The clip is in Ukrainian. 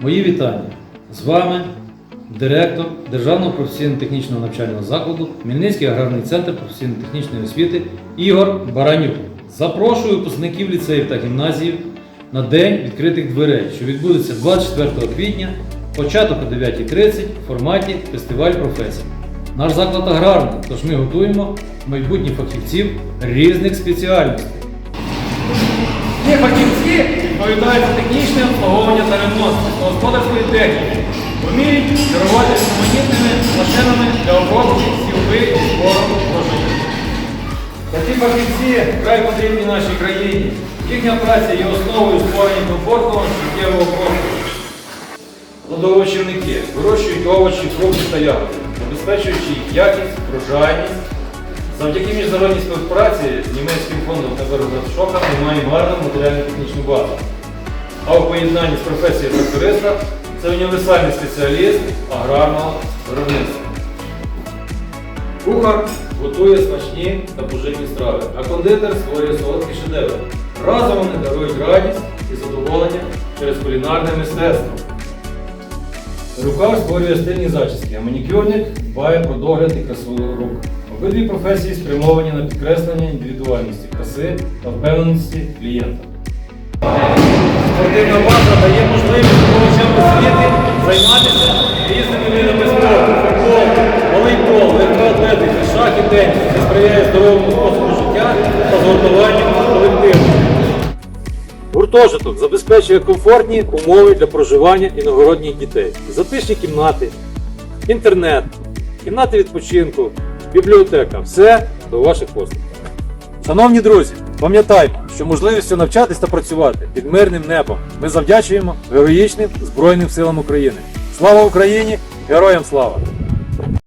Мої вітання. З вами директор Державного професійно-технічного навчального закладу Хмельницький аграрний центр професійно-технічної освіти Ігор Баранюк. Запрошую випускників ліцеїв та гімназіїв на День відкритих дверей, що відбудеться 24 квітня, початок о 9.30 в форматі фестиваль професій. Наш заклад аграрний, тож ми готуємо майбутніх фахівців різних спеціальностей. Ці фахівці відповідають за технічне обслуговування та ремонт господарської техніки, вміють керувати різноманітними машинами для обробки, сівби і збору. Такі фахівці вкрай потрібні нашій країні. Їхня праця є основою створення комфортного життєвого простору. Плодовочівники вирощують овочі, фрукти та ягоди, забезпечуючи їх якість, врожайність. Завдяки міжнародній співпраці німецьким фондом Шока ми маємо гарну матеріально-технічну базу. А у поєднанні з професією тракториста це універсальний спеціаліст аграрного виробництва. Кухар готує смачні та поживні страви, а кондитер створює солодкі шедеври. Разом вони дарують радість і задоволення через кулінарне мистецтво. Рукар створює стильні зачіски, а манікюрник дбає про догляд і красу рук. Обидві професії спрямовані на підкреслення індивідуальності, краси та впевненості клієнта. Спортивна база дає можливість здобувачам освіти займатися різними видами спорту, футбол, волейбол, легкоатлетика, шах і теніс, що сприяє здоровому способу життя та згуртуванню колективу. Гуртожиток забезпечує комфортні умови для проживання іногородніх дітей. Затишні кімнати, інтернет, кімнати відпочинку, бібліотека все до ваших послуг. Шановні друзі, пам'ятайте, що можливістю навчатись та працювати під мирним небом ми завдячуємо героїчним Збройним силам України. Слава Україні! Героям слава!